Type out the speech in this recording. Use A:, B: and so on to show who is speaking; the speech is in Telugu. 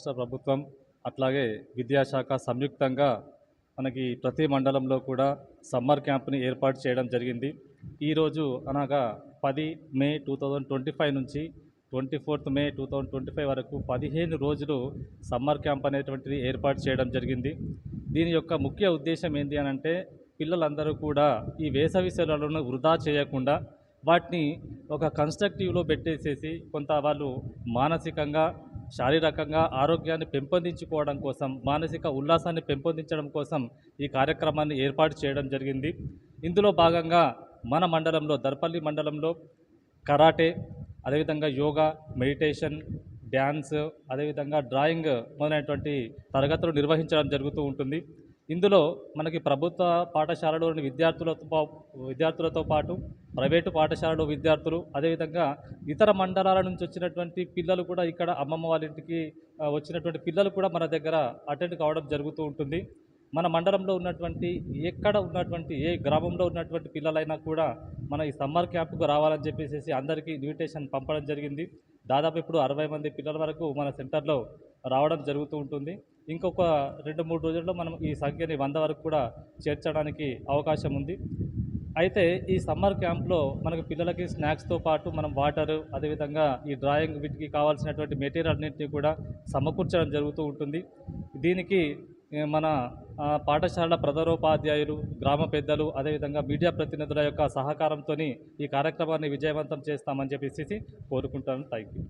A: రాష్ట్ర ప్రభుత్వం అట్లాగే విద్యాశాఖ సంయుక్తంగా మనకి ప్రతి మండలంలో కూడా సమ్మర్ క్యాంప్ని ఏర్పాటు చేయడం జరిగింది. ఈరోజు అనగా పది May two thousand twenty five నుంచి twenty fourth May two thousand twenty five వరకు పదిహేను రోజులు సమ్మర్ క్యాంప్ అనేటువంటిది ఏర్పాటు చేయడం జరిగింది. దీని యొక్క ముఖ్య ఉద్దేశం ఏంటి అని అంటే పిల్లలందరూ కూడా ఈ వేసవి సెలవులను వృధా చేయకుండా వాటిని ఒక కన్స్ట్రక్టివ్లో పెట్టేసేసి కొంత వాళ్ళు మానసికంగా శారీరకంగా ఆరోగ్యాన్ని పెంపొందించుకోవడం కోసం మానసిక ఉల్లాసాన్ని పెంపొందించడం కోసం ఈ కార్యక్రమాన్ని ఏర్పాటు చేయడం జరిగింది. ఇందులో భాగంగా మన మండలంలో దర్పల్లి మండలంలో కరాటే అదేవిధంగా యోగా మెడిటేషన్ డ్యాన్స్ అదేవిధంగా డ్రాయింగ్ మొదలైనటువంటి తరగతులు నిర్వహించడం జరుగుతూ ఉంటుంది. ఇందులో మనకి ప్రభుత్వ పాఠశాలలోని విద్యార్థులతో విద్యార్థులతో పాటు ప్రైవేటు పాఠశాలలో విద్యార్థులు అదేవిధంగా ఇతర మండలాల నుంచి వచ్చినటువంటి పిల్లలు కూడా ఇక్కడ అమ్మమ్మ వాళ్ళ ఇంటికి వచ్చినటువంటి పిల్లలు కూడా మన దగ్గర అటెండ్ కావడం జరుగుతూ ఉంటుంది. మన మండలంలో ఉన్నటువంటి ఎక్కడ ఉన్నటువంటి ఏ గ్రామంలో ఉన్నటువంటి పిల్లలైనా కూడా మన ఈ సమ్మర్ క్యాంపుకు రావాలని చెప్పేసి అందరికీ ఇన్విటేషన్ పంపడం జరిగింది. దాదాపు ఇప్పుడు అరవై మంది పిల్లల వరకు మన సెంటర్లో రావడం జరుగుతూ ఉంటుంది. ఇంకొక రెండు మూడు రోజుల్లో మనం ఈ సంఖ్యని వంద వరకు కూడా చేర్చడానికి అవకాశం ఉంది. అయితే ఈ సమ్మర్ క్యాంప్లో మనకు పిల్లలకి స్నాక్స్తో పాటు మనం వాటర్ అదేవిధంగా ఈ డ్రాయింగ్ వీటికి కావాల్సినటువంటి మెటీరియల్ అన్నింటినీ కూడా సమకూర్చడం జరుగుతూ ఉంటుంది. దీనికి మన పాఠశాల ప్రధానోపాధ్యాయులు గ్రామ పెద్దలు అదేవిధంగా మీడియా ప్రతినిధుల యొక్క సహకారంతో ఈ కార్యక్రమాన్ని విజయవంతం చేస్తామని చెప్పేసి కోరుకుంటాను. Thank you